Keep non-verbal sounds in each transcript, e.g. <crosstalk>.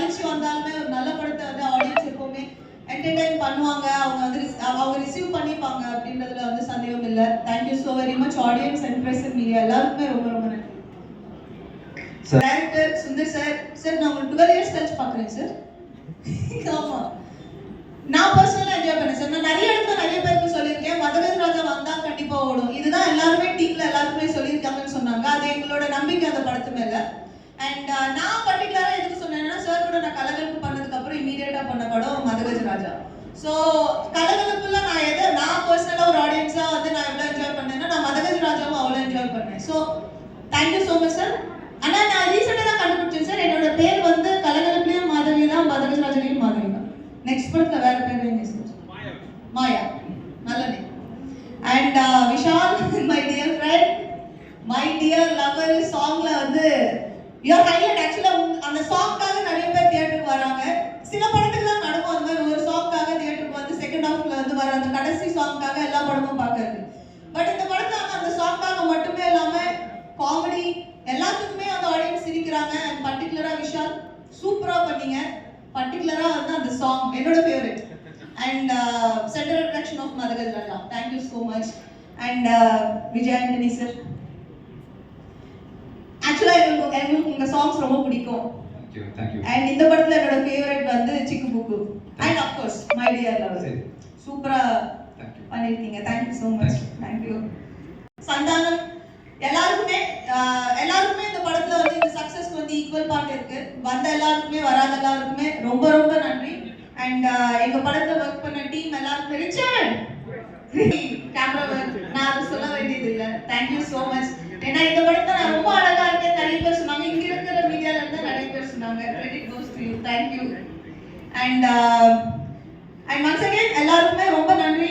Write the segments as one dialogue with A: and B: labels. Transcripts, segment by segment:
A: கழிச்சு வந்தாலுமே ஒரு நல்ல படத்தை வந்து ஆடியன்ஸ் எப்பவுமே என்டர்டைன் பண்ணுவாங்க. அவங்க வந்து அவங்க ரிசீவ் பண்ணிப்பாங்க அப்படின்றதுல வந்து சந்தேகம் இல்லை. Thank you so very much audience and press media எல்லாருக்குமே ரொம்ப ரொம்ப நன்றி. டேரக்டர் சுந்தர் சார் சார் நான் உங்களுக்கு டுவெல் இயர்ஸ் கழிச்சு பார்க்குறேன் சார் ஆமா. நான் பர்சனலாக என்ஜாய் பண்ணேன் சார் நான் நிறைய இடத்துல நிறைய பேருக்கு சொல்லியிருக்கேன். மதகஜ ராஜா வந்தா கண்டிப்பா ஓடும். இதுதான் எல்லாருமே டீம்ல எல்லாருக்குமே சொல்லியிருக்காங்கன்னு சொன்னாங்க. அது எங்களோட நம்பிக்கை அந்த படத்து மேல. அண்ட் uh, நான் பர்டிகுலராக எதுக்கு சொன்னேன்னா சார் கூட நான் கலகலப்பு பண்ணதுக்கு அப்புறம் இமீடியட்டா பண்ண படம் மதகஜ ராஜா. ஸோ கலகலப்புல நான் எதை நான் பர்சனலா ஒரு ஆடியன்ஸா வந்து நான் எவ்வளவு என்ஜாய் பண்ணேன்னா நான் மதகஜ ராஜாவும் அவ்வளோ என்ஜாய் பண்ணேன். So thank you so much sir ஆனா நான் ரீசெண்டாக தான் கண்டுபிடிச்சேன் சார் என்னோட பேர் வந்து கலகலப்புலயும் மாதவி தான் மதகஜ ராஜாலையும் மாதவி தான். நெக்ஸ்ட் படத்துல வேற பேர் வைங்க சார் மாயா. நல்ல name and uh, Vishal my dear friend my dear lover சாங்ல வந்து யுவர் ஹைலைட் ஆக்சுவலா அந்த சாங்காக நிறைய பேர் தியேட்டருக்கு வராங்க. சில படத்துக்கு தான் நடக்கும் அந்த மாதிரி ஒரு சாங்காக தியேட்டருக்கு வந்து செகண்ட் ஹாஃப்ல வந்து வர அந்த கடைசி சாங்காக எல்லா படமும் பார்க்கறது. பட் இந்த படத்துல அந்த சாங்காக மட்டுமே இல்லாம காமெடி எல்லாத்துக்குமே அந்த ஆடியன்ஸ் சிரிக்கிறாங்க. அண்ட் பர்டிகுலரா விஷால் சூப்பரா பண்ணீங்க. பர்டிகுலரா வந்து அந்த சாங் என்னோட favourite and central attraction of Madhagaj thank you so much and Vijay Antony sir ஆக்சுவலா எங்களுக்கு எங்களுக்கு உங்க சாங்ஸ் ரொம்ப பிடிக்கும். அண்ட் இந்த படத்துல என்னோட ஃபேவரட் வந்து சிக்கு book and of course my dear
B: சரி.
A: சூப்பரா பண்ணிருக்கீங்க. Thank you so much
B: Thank
A: thank you Santhanam எல்லாருக்குமே எல்லாருக்குமே இந்த படத்துல வந்து இந்த சக்சஸ்க்கு வந்து ஈக்குவல் பார்ட் இருக்கு. வந்த எல்லாருக்குமே வராத எல்லாருக்குமே ரொம்ப ரொம்ப நன்றி. அண்ட் எங்க படத்துல ஒர்க் பண்ண டீம் எல்லாருக்குமே ரிச்சர்ட் கேமரா நான் சொல்ல வேண்டியது இல்லை தேங்க்யூ ஸோ மச் ஏன்னா இந்த படத்தை நான் ரொம்ப அழகா சொன்னாங்க. இங்க இருக்கிற மீடியால இருந்து நிறைய பேர் சொன்னாங்க. Credit goes to you thank you and and once again எல்லாருக்குமே ரொம்ப நன்றி.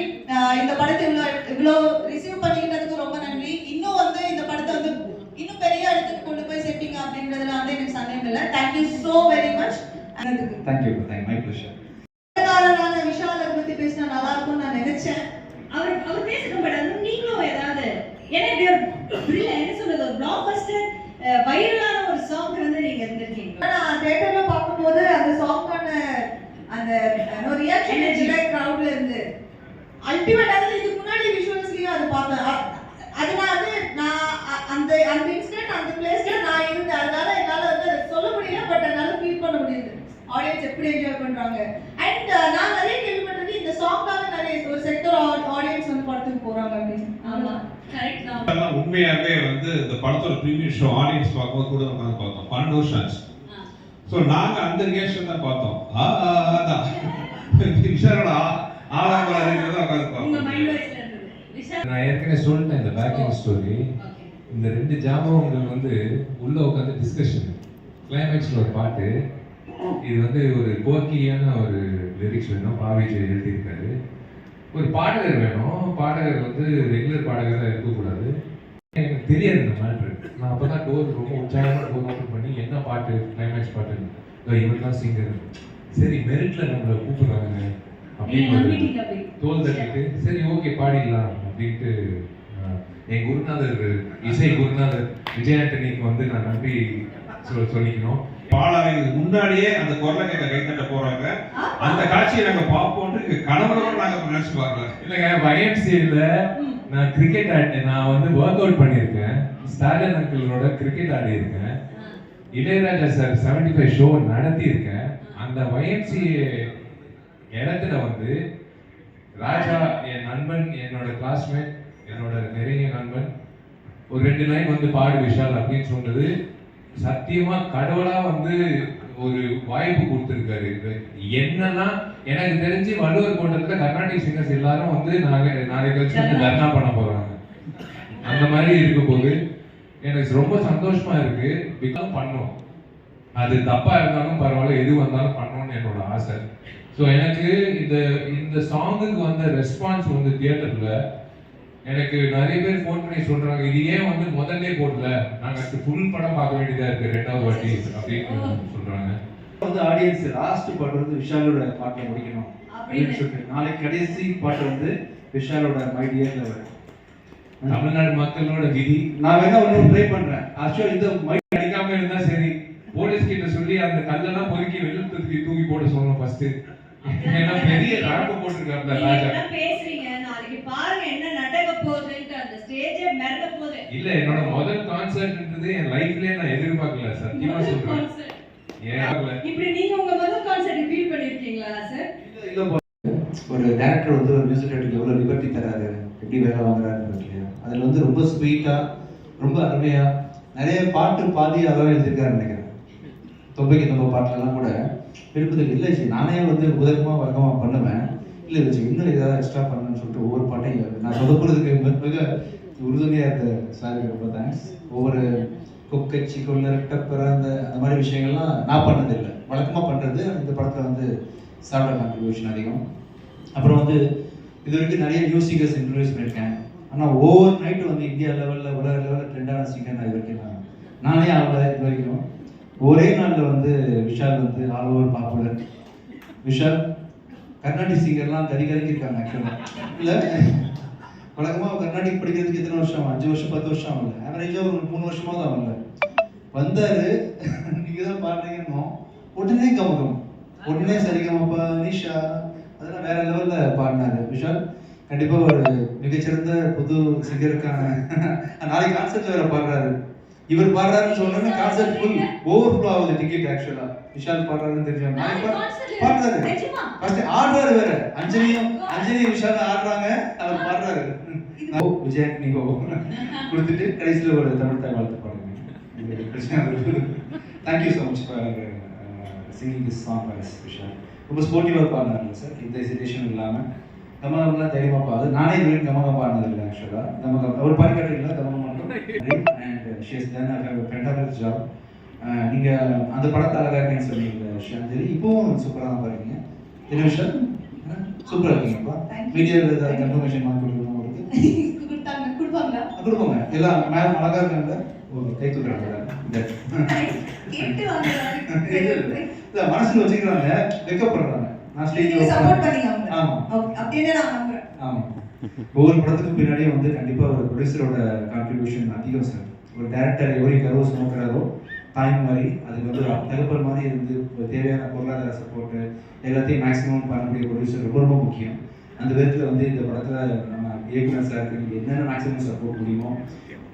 A: இந்த படத்தை இவ்வளோ இவ்வளோ ரிசீவ் பண்ணிக்கிட்டதுக்கு ரொம்ப நன்றி. இன்னும் வந்து இந்த படத்தை வந்து இன்னும் பெரிய இடத்துக்கு கொண்டு போய் சேர்ப்பீங்க அப்படின்றதுல வந்து எனக்கு சந்தேகம் இல்லை. Thank you so very much
B: thank you thank my pleasure
A: படக்காரரான விஷாலை பத்தி பேசினா நல்லா இருக்கும்னு நான் நினைச்சேன்.
C: அவர் அவர் பேசட்டும் பட் அது நீங்களும் ஏதாவது. ஏன்னா இப்படி ஒரு என்ன சொல்றது ஒரு பிளாக் பஸ்டர் வைரலான ஒரு சாங் வந்து நீங்க இருந்திருக்கீங்க.
A: நான் தியேட்டர்ல பார்க்கும்போது அந்த சாங்கான அந்த ஒரு ரியாக்ஷன்
C: Energy.
A: கிரவுட்ல இருந்து. அல்டிமேட் இதுக்கு முன்னாடி விஷுவல்ஸ்லயும் அது பார்த்தேன் அது நான் வந்து நான் அ- அந்த அந்த இன்சிடென்ட் அந்த பிளேஸ்ல நான் இருந்தேன். அதனால என்னால வந்து அதை சொல்ல முடியல பட் என்னால ஃபீல் பண்ண முடியுது. ஆடியன்ஸ் எப்படி என்ஜாய் பண்றாங்க? அண்ட் நான் நிறைய கேள்விப்பட்டிருக்கேன் இந்த சாங்காக நிறைய ஒரு செக்டர் ஆடியன்ஸ் வந்து படத்துக்கு போறாங்க அப்படின்னு.
C: ஆமா கரெக்ட்
D: உண்மையாவே வந்து இந்த படத்தோட ப்ரீமியர் ஷோ ஆடியன்ஸ் பார்க்கும்போது கூட உட்காந்து பார்த்தோம். பன்னெண்டு வருஷம் ஆச்சு. ஸோ நாங்கள் அந்த ரியாக்ஷன் தான் பார்த்தோம். ஆ ஆ, ஆ, தான் விஷாலோட ஆளாமலா இருக்கிறத உட்காந்து பார்த்தோம்
E: நான் ஏற்கனவே சொல்லிட்டேன் இந்த பேக்கிங் ஸ்டோரி இந்த ரெண்டு ஜாபகங்கள் வந்து உள்ள உட்காந்து டிஸ்கஷன் கிளைமேக்ஸ்ல ஒரு பாட்டு. இது வந்து ஒரு கோக்கியான ஒரு லிரிக்ஸ் வேணும். பாவிஜி எழுதியிருக்காரு. ஒரு பாடகர் வேணும். பாடகர் வந்து ரெகுலர் பாடகராக இருக்கக்கூடாது. எனக்கு தெரியாது இந்த மேட்ரு நான் அப்போ தான் டோர் ரொம்ப உற்சாகமாக டோர் ஓப்பன் பண்ணி என்ன பாட்டு கிளைமேக்ஸ் பாட்டுன்னு இதோ இவன் தான் சிங்கர் சரி மெரிட்ல நம்மளை கூப்பிடுறாங்க அப்படின்னு தோல் தட்டிட்டு சரி ஓகே பாடிடலாம் அப்படின்ட்டு என் குருநாதர் இசை குருநாதர் விஜய் ஆண்டனிக்கு வந்து நான் நன்றி சொல் சொல்லிக்கணும்.
D: பாலாவிற்கு முன்னாடியே அந்த குரலை கேட்க கைத்தட்ட போறாங்க. அந்த காட்சியை நாங்க பார்ப்போம்னு கனவுல நாங்க நினைச்சு பார்க்கல.
E: இல்லைங்க YMCA-ல நான் கிரிக்கெட் ஆடி நான் வந்து ஒர்க் அவுட் பண்ணியிருக்கேன். ஸ்டாலின் அங்கிளோட கிரிக்கெட் ஆடி இருக்கேன் Ilaiyaraaja sir seventy five show நடத்தியிருக்கேன். அந்த YMCA இடத்துல வந்து ராஜா என் நண்பன் என்னோட கிளாஸ்மேட் என்னோட நெருங்கிய நண்பன் ஒரு ரெண்டு லைன் வந்து பாடு விஷால் அப்படின்னு சொன்னது. சத்தியமா கடவுளா வந்து ஒரு வாய்ப்பு கொடுத்துருக்காரு. என்னன்னா எனக்கு தெரிஞ்சு வள்ளுவர் கோட்டத்துல கர்நாடிக் சிங்கர்ஸ் எல்லாரும் வந்து நாளை நாளைக்கு கழிச்சு வந்து தர்ணா. பண்ண போறாங்க. அந்த மாதிரி இருக்க போது எனக்கு ரொம்ப சந்தோஷமா இருக்கு. பிகம் பண்ணும் அது தப்பா இருந்தாலும் பரவாயில்ல எது வந்தாலும் பண்ணணும்னு என்னோட ஆசை. ஸோ எனக்கு இந்த இந்த சாங்குக்கு வந்த ரெஸ்பான்ஸ் வந்து தியேட்டர்ல எனக்கு நிறைய பேர் ஃபோன் பண்ணி சொல்றாங்க இது ஏன் வந்து முதல்ல போடல? நாங்க ஃபுல் படம் பார்க்க வேண்டியதா இருக்கு ரெண்டாவது வாட்டி அப்படின்னு சொல்றாங்க.
B: வந்து ஆடியன்ஸ் லாஸ்ட் பாட்டு வந்து விஷாலோட பாட்டை முடிக்கணும் அப்படின்னு சொல்லிட்டு. நாளைக்கு கடைசி பாட்டு வந்து விஷாலோட மை டியர் லவர்
E: தமிழ்நாடு மக்களோட விதி.
B: நான் வேணா ஒன்று ட்ரை பண்றேன். ஆக்சுவலி இந்த மை
E: அடிக்காம இருந்தா சரி. போலீஸ் கிட்ட சொல்லி அந்த கல்லெல்லாம் பொறுக்கி வெளில தூக்கி தூக்கி போட சொல்லணும் ஃபர்ஸ்ட் ஏன்னா பெரிய ராக்கு போட்டிருக்காரு அந்த ராஜா.
C: பேசுறீங்க? நாளைக்கு பாருங்க என்ன நடக்க போகுதுன்ட்டு அந்த ஸ்டேஜே மிரள போகுது.
E: இல்ல என்னோட முதல் கான்சர்ட்ன்றது என் லைஃப்லயே நான் எதிர்பார்க்கல சத்தியமா சொல்றேன்.
C: இப்படி நீங்க உங்க முதல் கான்சர்ட் ஃபீல் பண்ணிருக்கீங்களா சார்
B: ஒரு டேரக்டர் வந்து ஒரு மியூசிக் டேரக்டருக்கு எவ்வளோ லிபர்ட்டி தராரு? எப்படி வேலை வாங்குறாருன்னு இல்லையா அதில் வந்து ரொம்ப ஸ்வீட்டாக ரொம்ப அருமையாக நிறைய பாட்டு பாதி அதான் எழுதியிருக்காரு நினைக்கிறேன். தொம்பைக்கு தொம்ப பாட்டுலலாம் கூட எழுப்புதல் இல்லை. சரி நானே வந்து உதகமாக வழக்கமாக பண்ணுவேன். இல்லை வச்சு இன்னும் ஏதாவது எக்ஸ்ட்ரா பண்ணணும்னு சொல்லிட்டு ஒவ்வொரு பாட்டையும் நான் சொதப்புறதுக்கு மிக மிக உறுதுணையாக இருந்த சாருக்கு ரொம்ப தேங்க்ஸ் ஒவ்வொரு கொக்கச்சி கொள்ளரட்ட பிறந்த அந்த மாதிரி விஷயங்கள்லாம் நான் பண்ணதில்லை. வழக்கமாக பண்ணுறது இந்த படத்தில் வந்து சாப்பிட கான்ட்ரிபியூஷன் அதிகம். அப்புறம் வந்து இது வரைக்கும் நிறைய நியூ சிங்கர்ஸ் இன்ட்ரடியூஸ் பண்ணியிருக்கேன். ஆனால் ஒவ்வொரு நைட்டு வந்து இந்தியா லெவலில் உலக லெவலில் ட்ரெண்டான சிங்கர் நான் இது வரைக்கும் நான் நானே ஆகல இது வரைக்கும். ஒரே நாளில் வந்து விஷால் வந்து all over popular Vishal Carnatic சிங்கர்லாம் கறி கறிக்கிருக்காங்க ஆக்சுவலாக இல்லை? வழக்கமாக கர்நாடிக் படிக்கிறதுக்கு எத்தனை வருஷம்? அஞ்சு வருஷம் பத்து வருஷம் ஆகல. ஆவரேஜாக ஒரு மூணு வருஷமாக தான் ஆகல. வந்தாரு. நீங்கள் தான் பாடுறீங்கன்னு உடனே கமகம் உடனே சரிகமப்பா நிஷா. அதெல்லாம் வேற லெவலில் பாடினாரு. விஷால் கண்டிப்பாக ஒரு மிகச்சிறந்த புது சிங்கருக்கான <laughs> நாளைக்கு கான்சர்ட் வேற பாடுறாரு. இவர் பாடுறாருன்னு சொன்னோன்னே concert full over flow ticket ticket ஆக்சுவலா விஷால் பாடுறாருன்னு பா- பாடுறாரு? ஃபர்ஸ்ட் ஆடுறாரு வேற. அஞ்சலியும் அஞ்சலி விஷால் ஆடுறாங்க. அவர் பாடுறாரு. விஜய் நீங்க கொடுத்துட்டு கடைசியில் ஒரு தமிழ் தாய் வாழ்த்து பாடுங்க thank you so much for singing this song for us Vishal ரொம்ப ஸ்போர்ட்டிவாக பாடினார்ல சார். எந்த ஹெசிடேஷன் இல்லாமல் கமகம்லாம் தைரியமாக பாடு. நானே இது வரைக்கும் கமகம் பாடினது இல்லை ஆக்சுவலாக கமகம் அவர் பாடி காட்டுறீங்களா? கமகம் மட்டும். அண்ட் ஷியஸ் தென் ஃபென்டாபிக் ஜாப் நீங்கள் அந்த படத்தை அழகாக இருக்கேன்னு சொன்னீங்க ஷாந்தலி இப்போவும் சூப்பராக தான் பாருங்க விஷயம் சூப்பராக இருக்கீங்கப்பா. மீடியாவில் ஏதாவது உங்களுக்கு
A: கொடுத்தாங்க
B: கொடுப்போங்க. எல்லாம் மேம் அழகாக இருக்காங்க. கை தூக்குறாங்க
A: கேட்டு வாங்குறாங்க. <laughs>
B: இல்ல மனசுல வச்சுக்கிறாங்க. வெக்கப்படுறாங்க. நான் ஸ்டேஜ்
A: சப்போர்ட் பண்ணீங்க அவங்க
B: ஆமா.
A: ஓகே அப்படின்னு நான் நம்புறேன்.
B: ஆமா. ஒவ்வொரு படத்துக்கு பின்னாடியும் வந்து கண்டிப்பா ஒரு ப்ரொடியூசரோட கான்ட்ரிபியூஷன் அதிகம் சார் ஒரு டேரக்டர் எவ்வளோ கருவை சுமக்கிறாரோ தாய் மாதிரி அதுக்கு வந்து தகப்பல் மாதிரி இருந்து தேவையான பொருளாதார சப்போர்ட் எல்லாத்தையும் மேக்ஸிமம் பண்ணக்கூடிய ப்ரொடியூசர் ரொம்ப ரொம்ப முக்கியம். அந்த விதத்தில் வந்து இந்த படத்தில் நம்ம இயக்குனர் சாருக்கு நீங்கள் என்னென்ன மேக்ஸிமம் சப்போர்ட் முடியுமோ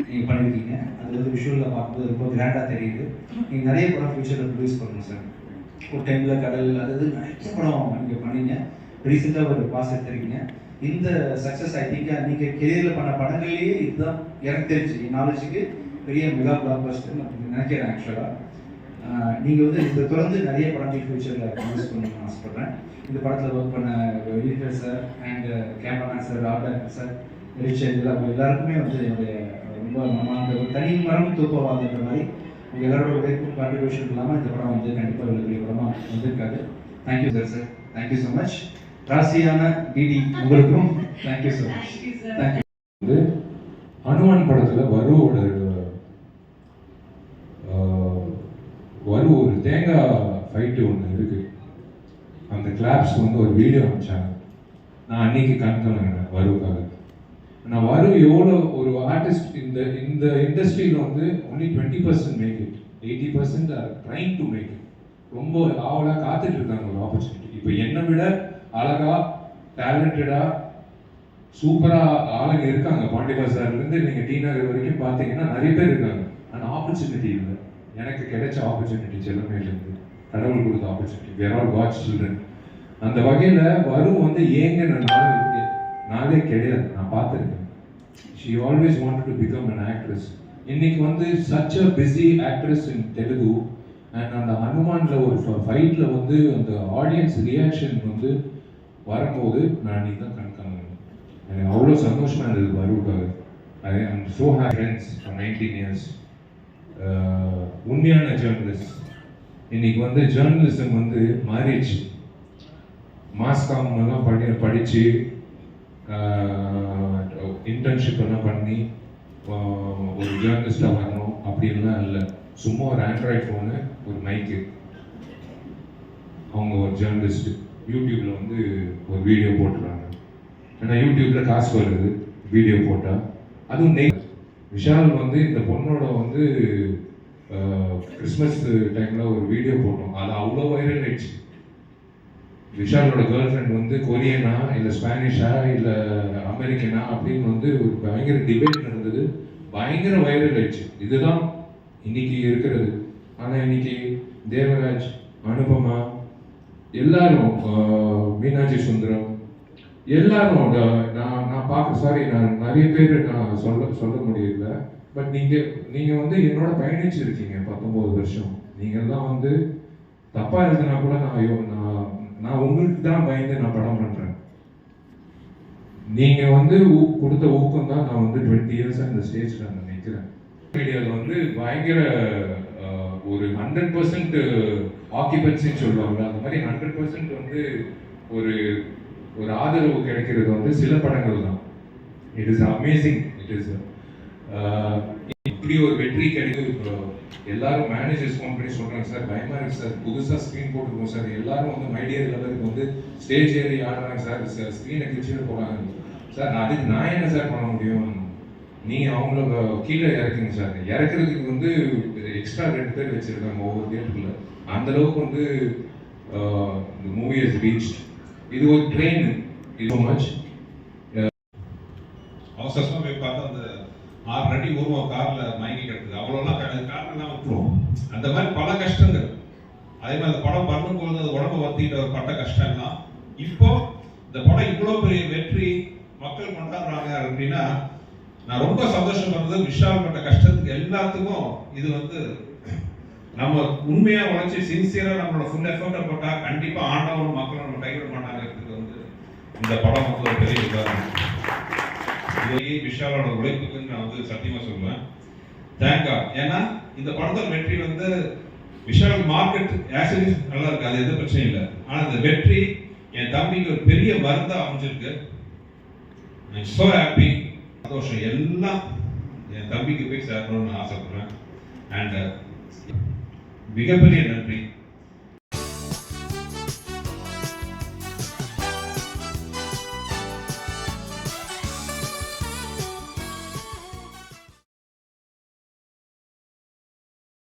B: நீங்கள் பண்ணியிருக்கீங்க அது வந்து விஷுவலில் பார்க்கும்போது ரொம்ப கிராண்டாக தெரியுது. நீங்கள் நிறைய படம் ஃபியூச்சரில் ப்ரொடியூஸ் பண்ணணும் சார் ஒரு டைமில் கடல் அதாவது நிறைய படம் நீங்கள் பண்ணீங்க. ரீசெண்டாக ஒரு பாஸ் எடுத்திருக்கீங்க. இந்த சக்ஸஸ் ஐ திங்க் நீங்கள் கெரியரில் பண்ண படங்கள்லேயே இதுதான் எனக்கு தெரிஞ்சு. என் நாலேஜுக்கு பெரிய மெகா பிளாக் பஸ்டர் நான் நினைக்கிறேன் ஆக்சுவலாக நீங்கள் வந்து இந்த தொடர்ந்து நிறைய படங்கள் ஃபியூச்சரில் ப்ரொடியூஸ் பண்ணணும்னு ஆசைப்பட்றேன். இந்த படத்தில் ஒர்க் பண்ண editor sir and cameraman sir order sir ரிச்சர் அவங்க எல்லாருக்குமே வந்து என்னுடைய ரொம்ப மனமார்ந்த ஒரு தனி மரம் தூக்கவாதுன்ற மாதிரி உங்கள் எல்லாரோட உழைப்பும் கான்ட்ரிபியூஷன் இல்லாமல் இந்த படம் வந்து கண்டிப்பாக பெரிய படமாக வந்திருக்காது. Thank you sir sir thank you so much ராசியான டிடி உங்களுக்கும் thank you so much. Thank you
E: வந்து ஹனுமான் படத்துல வருவோட வரு ஒரு தேங்காய் ஃபைட்டு ஒன்று இருக்கு. அந்த கிளாப்ஸ் வந்து ஒரு வீடியோ அனுப்பிச்சாங்க. நான் அன்னைக்கு பண்ணுறேன் வருவுக்காக. நான் வரும் எவ்வளோ ஒரு ஆர்டிஸ்ட் இந்த இந்த இண்டஸ்ட்ரியில் வந்து only twenty percent make it eighty percent are trying to make it ரொம்ப ஆவலாக காத்துட்டு இருக்காங்க ஒரு ஆப்பர்ச்சுனிட்டி இப்போ என்னை விட அழகா டேலண்டடாக சூப்பராக ஆளுங்க இருக்காங்க. பாண்டிபா சார்லேருந்து நீங்கள் டி நகர் வரைக்கும் பார்த்தீங்கன்னா நிறைய பேர் இருக்காங்க. ஆனால் ஆப்பர்ச்சுனிட்டி இல்லை. எனக்கு கிடைச்ச ஆப்பர்ச்சுனிட்டி செல்லமையில இருந்து கடவுள் கொடுத்த opportunity where all watch children அந்த வகையில வரும் வந்து ஏங்கின நாள் இருக்கு. நாளே கிடையாது. நான் பார்த்துருக்கேன். She always wanted to become an actress இன்னைக்கு வந்து such a busy actress in Telugu. And அந்த ஹனுமான்ல ஒரு ஃபைட்ல வந்து அந்த ஆடியன்ஸ் ரியாக்ஷன் வந்து வரும்போது நான் இன்னைக்கு தான் கண்காணும் எனக்கு அவ்வளோ சந்தோஷமாக இருந்தது வருவுக்காக. I am so happy. Friends nineteen years உண்மையான ஜேர்னலிஸ்ட் இன்னைக்கு வந்து ஜேர்னலிசம் வந்து மாறிடுச்சு மாஸ்காம் எல்லாம் படி படித்து இன்டர்ன்ஷிப் எல்லாம் பண்ணி ஒரு ஜேர்னலிஸ்டாக வரணும் அப்படின்லாம் இல்லை. சும்மா ஒரு ஆண்ட்ராய்ட் ஃபோனு ஒரு மைக்கு அவங்க ஒரு ஜேர்னலிஸ்ட் யூடியூப்பில் வந்து ஒரு வீடியோ போட்டுறாங்க. ஏன்னா யூடியூப்பில் காசு வருது வீடியோ போட்டால் அதுவும் நெய் விஷால் வந்து இந்த பொண்ணோட வந்து கிறிஸ்மஸ் டைமில் ஒரு வீடியோ போட்டோம். அது அவ்வளோ வைரல் ஆயிடுச்சு. விஷாலோட கேர்ள் ஃப்ரெண்ட் வந்து கொரியனா இல்லை ஸ்பானிஷா இல்லை அமெரிக்கனா அப்படின்னு வந்து ஒரு பயங்கர டிபேட் நடந்தது. பயங்கர வைரல் ஆயிடுச்சு. இதுதான் இன்னைக்கு இருக்கிறது. ஆனால் இன்னைக்கு தேவராஜ் அனுபமா எல்லாரும் மீனாட்சி சுந்தரம் எல்லாரும் நான் நான் பார்க்க சாரி நான் நிறைய பேர் நான் சொல்ல சொல்ல முடியல. பட் நீங்கள் நீங்கள் வந்து என்னோட பயணிச்சிருக்கீங்க பத்தொம்போது வருஷம். நீங்கள் தான் வந்து தப்பாக இருந்தனா கூட நான் ஐயோ நான் உங்களுக்கு தான் பயந்து நான் படம் பண்றேன். நீங்க வந்து ஊ- கொடுத்த ஊக்கம் தான் நான் வந்து டுவெண்ட்டி இயர்ஸ் அந்த ஸ்டேஜ்ல நான் நிற்கிறேன் மீடியாவில் வந்து பயங்கர ஒரு ஹண்ட்ரட் பர்சன்ட் ஆக்கியபன்சின்னு சொல்லுவாங்க அந்த மாதிரி ஹண்ட்ரட் பர்சன்ட் வந்து ஒரு ஒரு ஆதரவு கிடைக்கிறது வந்து சில படங்கள் தான். It is amazing it is இப்படி ஒரு வெற்றி கிடைக்கும் எல்லாரும் மேனேஜர்ஸ் ஃபோன் பண்ணி சொல்றாங்க சார் பயமா இருக்கு சார். புதுசா ஸ்க்ரீன் போட்டுருக்கோம் சார். எல்லாரும் வந்து மைடியர் லெவலுக்கு வந்து ஸ்டேஜ் ஏறி ஆடுறாங்க சார். ஸ்க்ரீனை கிழிச்சுட்டு போறாங்க. சார் அதுக்கு நான் என்ன சார் பண்ண முடியும்? நீங்க அவங்கள கீழே இறக்குங்க சார். இறக்குறதுக்கு வந்து எக்ஸ்ட்ரா ரெண்டு பேர் வச்சிருக்காங்க ஒவ்வொரு தியேட்டர்ல அந்த அளவுக்கு வந்து இந்த மூவி ஹஸ் ரீச் இது ஒரு ட்ரெயின் இது மச்
D: அவசரமா போய் பார்த்தா அந்த ஆறு அடி உருவம் கார்ல மயங்கி கிடக்குது அவ்வளோலாம் காரணம்லாம் விட்டுருவோம் அந்த மாதிரி பல கஷ்டங்கள். அதே மாதிரி அந்த படம் பண்ணும்போது அது உடம்பு வத்திக்கிட்ட ஒரு பட்ட கஷ்டம் இப்போ இந்த படம் இவ்வளோ பெரிய வெற்றி மக்கள் கொண்டாடுறாங்க அப்படின்னா நான் ரொம்ப சந்தோஷப்படுறது விஷால் பட்ட கஷ்டத்துக்கு எல்லாத்துக்கும் இது வந்து நம்ம உண்மையா உழைச்சி சின்சியரா நம்மளோட ஃபுல் எஃபர்ட்டை போட்டா கண்டிப்பா ஆண்டவன் மக்கள் நம்ம கைவிட மாட்டாங்கிறதுக்கு வந்து இந்த படம் வந்து ஒரு பெரிய உதாரணம். இதையே விஷாலோட உழைப்புக்கு நான் வந்து சத்தியமா சொல்லுவேன். தேங்க்கா ஏன்னா இந்த படத்தோட வெற்றி வந்து விஷால் மார்க்கெட் ஆக்சுவலி நல்லா இருக்கு. அது எந்த பிரச்சனையும் இல்லை. ஆனால் இந்த வெற்றி என் தம்பிக்கு ஒரு பெரிய வருந்தா அமைஞ்சிருக்கு. ஸோ ஹாப்பி சந்தோஷம் எல்லாம் என் தம்பிக்கு போய் சேரணும்னு ஆசைப்படுறேன். அண்ட் uh, மிகப்பெரிய நன்றி.